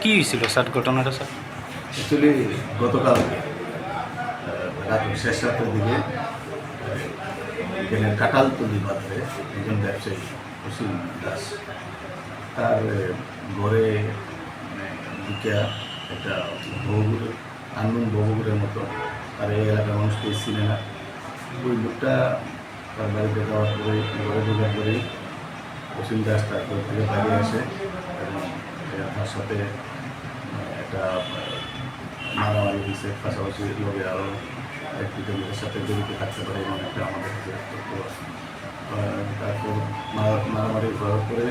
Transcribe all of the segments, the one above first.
কি হয়েছিল স্যার ঘটনাটা স্যার? অ্যাকচুয়ালি গতকাল আহ, রাত শেষ রাতের দিকে এখানে কাটাল তলি বাজারে একজন ব্যবসায়ী অসীম দাস তার ঘরে মানে ঢুকিয়া একটা বহুগুড়ের আনন্দ বহুগুড়ের মতো আর এই এলাকার মানুষকে চিনে না। ওই লোকটা তার বাড়িতে যাওয়ার পরে ঘরে ঢোকার পরেই অসীম দাস তার থেকে বাইরে আসে এবং তার সাথে একটা মারামারি হয়েছে পাশাপাশি লোকে আরও এক দুটো লোকের সাথে জড়িত থাকতে পারে এমন একটা আমাদের কাছে তারপর মারামারি করার পরে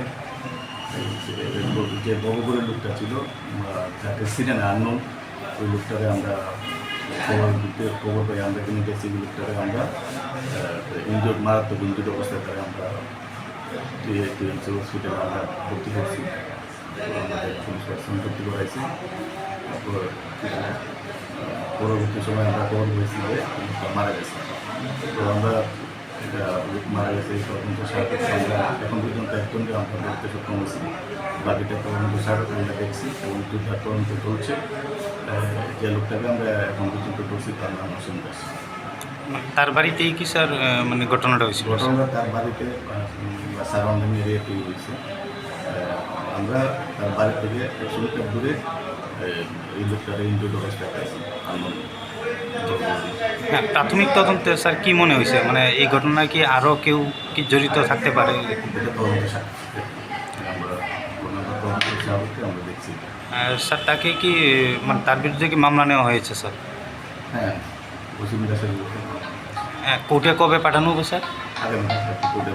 যে- যে লোকটা ছিল যাকে ছিলেন আননোন, ওই লোকটাকে আমরা খবর খবর পাই আমরা কিনে গেছি লোকটাকে আমরা ইঞ্জুর মারাত্মক ইঞ্জুর অবস্থায় তাকে আমরা টিএমসি আমরা ভর্তি তো আমাদের করাইছি তারপর পরবর্তী সময় আমরা খবর পেয়েছি যে মারা গেছে। তো আমরা এটা মারা গেছে। তদন্ত এখন পর্যন্ত একজনকে আমরা বলতে সক্ষম হয়েছি বাকিটা তদন্ত সাহায্যে আমরা দেখছি এবং দুটার তদন্ত চলছে যে লোকটাকে আমরা এখন পর্যন্ত করছি তার নাম হোসেন তার বাড়িতেই কি স্যার মানে ঘটনাটা হয়েছিল? ঘটনাটা তার বাড়িতে সারাউন্ডিং এরিয়াতেই হয়েছে। আমরা তার বাড়ি থেকে একশো মিটার দূরে এই লোকটার ইঞ্জুর অবস্থায় পাইছি হ্যাঁ প্রাথমিক তদন্তে স্যার কি মনে হয়েছে? মানে এই ঘটনায় কি আরও কেউ কি জড়িত থাকতে পারে? স্যার তাকে কি মানে তার বিরুদ্ধে কি মামলা নেওয়া হয়েছে স্যার? হ্যাঁ দাসের হ্যাঁ কোর্টে কবে পাঠানো হবে স্যার? আগামী কোর্টে